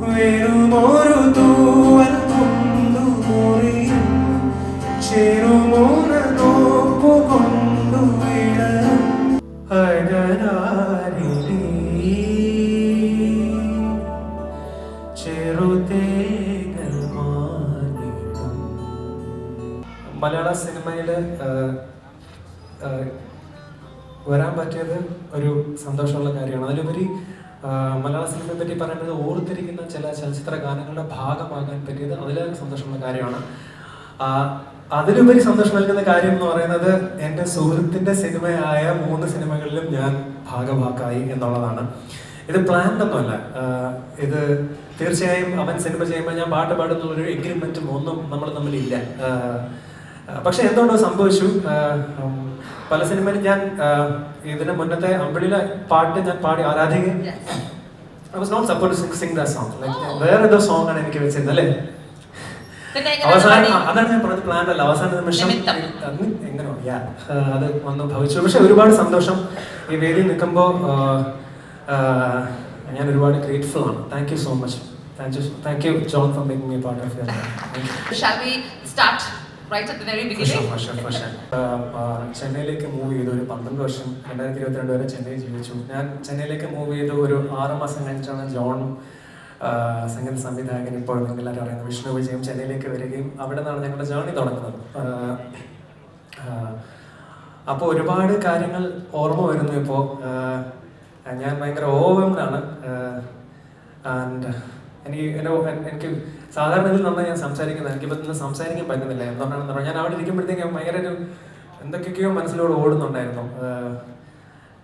വെറുമൊരു തൂവൽ കൊണ്ടു മുറിയും ചെറുമൂന നോക്കു കൊണ്ടു വിടരും അകലാരിലേ ചെറുതേകൾ മലയാള സിനിമയിൽ വരാൻ പറ്റിയത് ഒരു സന്തോഷമുള്ള കാര്യമാണ്. അതിലുപരി മലയാള സിനിമയെ പറ്റി പറയുന്നത് ഓർത്തിരിക്കുന്ന ചില ചലച്ചിത്ര ഗാനങ്ങളുടെ ഭാഗമാകാൻ പറ്റിയത് അതിലേറെ സന്തോഷമുള്ള കാര്യമാണ്. അതിലുപരി സന്തോഷം നൽകുന്ന കാര്യം എന്ന് പറയുന്നത് എന്റെ സുഹൃത്തിന്റെ സിനിമയായ മൂന്ന് സിനിമകളിലും ഞാൻ ഭാഗമാക്കായി എന്നുള്ളതാണ്. ഇത് പ്ലാൻഡ് ഒന്നുമല്ല. ഇത് തീർച്ചയായും അവൻ സിനിമ ചെയ്യുമ്പോൾ ഞാൻ പാട്ട് പാടുന്ന ഒരു എഗ്രിമെന്റും ഒന്നും നമ്മൾ തമ്മിലില്ല. പക്ഷെ എന്തുകൊണ്ടോ സംഭവിച്ചു? പല സിനിമയിലും ഞാൻ ഇതിന് മുന്നത്തെ അമ്പിളിയിലെ പാട്ട് ഞാൻ പാടി Aaradhika I was not support sing sing the song like വേറെ ഏതോ സോങ് ആണ് എനിക്ക് വെച്ചിരുന്നത് അല്ലേ? അവസാനം? അതാണ് ഞാൻ പറഞ്ഞത് പ്ലാൻ അല്ല. അവസാന നിമിഷം എങ്ങനെയോ യാ അത് വന്ന് ഭവിച്ചു. പക്ഷെ ഒരുപാട് സന്തോഷം. ഈ വേദിയിൽ നിൽക്കുമ്പോൾ ഞാൻ ഒരുപാട് ഗ്രേറ്റ്ഫുൾ ആണ്. Thank you so much thank you thank you John for making me part of your Shall we start right at the very beginning? ചെന്നൈയിലേക്ക് മൂവ് ചെയ്തു ഒരു പന്ത്രണ്ട് വർഷം രണ്ടായിരത്തി ഇരുപത്തിരണ്ട് വരെ ചെന്നൈ ജീവിച്ചു. ഞാൻ ചെന്നൈയിലേക്ക് മൂവ് ചെയ്ത് ഒരു ആറ് മാസം കഴിഞ്ഞിട്ടാണ് ജോൺ സംഗീത സംവിധായകൻ ഇപ്പോൾ നിങ്ങളെല്ലാവരും അറിയുന്ന വിഷ്ണു വിജയം ചെന്നൈയിലേക്ക് വരികയും അവിടെ നിന്നാണ് ഞങ്ങളുടെ ജേർണി തുടങ്ങുന്നത്. അപ്പോൾ ഒരുപാട് കാര്യങ്ങൾ ഓർമ്മ വരുന്നു ഇപ്പോൾ ഞാൻ ഭയങ്കര ഓവംഡാണ് ആണ്. ആൻഡ് എനിക്ക് എനിക്ക് സാധാരണ ഇതിൽ നന്നായി ഞാൻ സംസാരിക്കുന്നത് എനിക്കിപ്പോൾ ഇന്ന് സംസാരിക്കാൻ പറ്റുന്നില്ല. എന്തുകൊണ്ടാണെന്ന് പറഞ്ഞാൽ ഞാൻ അവിടെ ഇരിക്കുമ്പോഴത്തേക്കും ഭയങ്കര ഒരു എന്തൊക്കെയൊക്കെയോ മനസ്സിലൂടെ ഓടുന്നുണ്ടായിരുന്നു.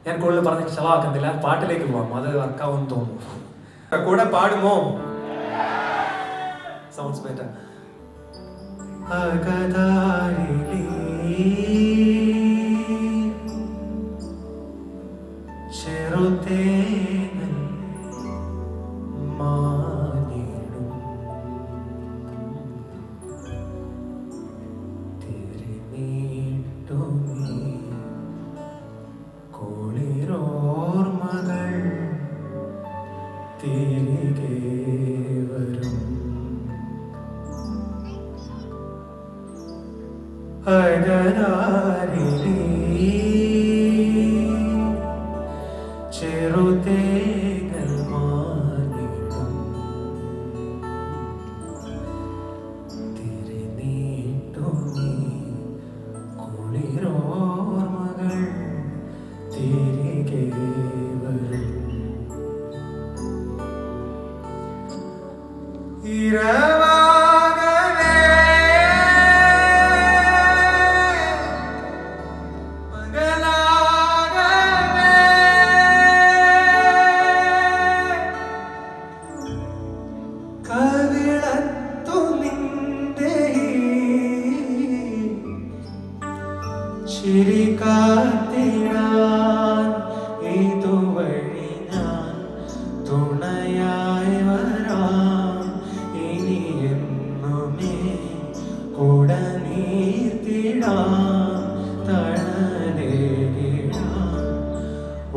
ഞാൻ കൂടുതൽ പറഞ്ഞ് ചെലവാക്കുന്നില്ല പാട്ടിലേക്ക് പോവാം. അത് വർക്കാവുമെന്ന് തോന്നുന്നു. കൂടെ പാടുമോ? സൗണ്ട്സ് ബെറ്റർ ചെറുതേനൻ irá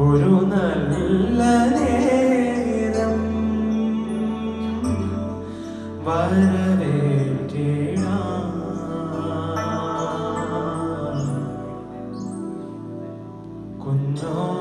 ഒരു നല്ല നേരം വരവേറ്റിടാം. കുഞ്ഞോമൽ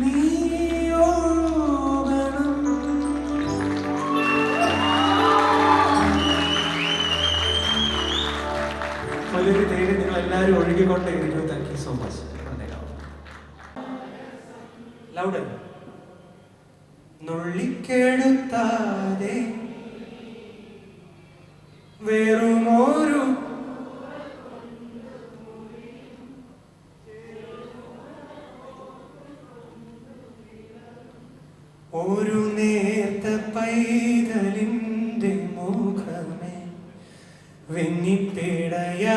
നീ വലിയൊരു തേടി. നിങ്ങൾ എല്ലാവരും ഒഴുകിക്കൊണ്ടേയിരിക്കും thank you so much loud നുള്ളിക്കെടുത്താതെ വെറുമോരു ഒരു നേർത്ത പൈതലിന്റെ മുഖമേ വെന്നിപ്പിടയാതെ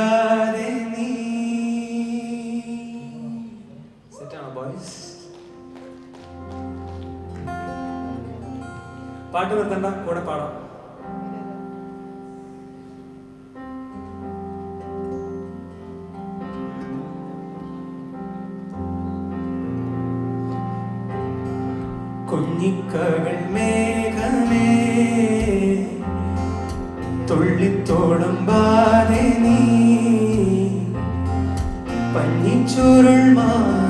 പാട്ട് നിർത്തണ്ട കൂടെ പാടാം. കുഞ്ഞിക്കകൾ മേഘമേ തുള്ളിത്തോടുമ്പാതെ നീ പഞ്ഞിച്ചുരുൾ മാനസം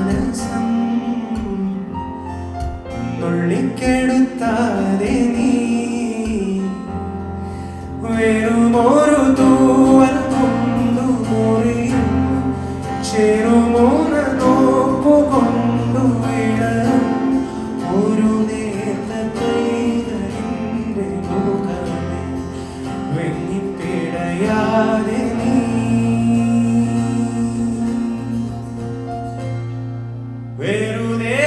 നുള്ളിക്കെടുത്താതെ നീ. വെറുമൊരു തൂവൽ കൊണ്ടു മുറിയും ചെറുമൂന്ന് നോപ്പു കൊണ്ടു വിടരും ഒരു നേർത്ത പെയ്തലിന്റെ മുഖമേ വെണ്ണിപ്പിടയാതെ നീ. വെറുതെ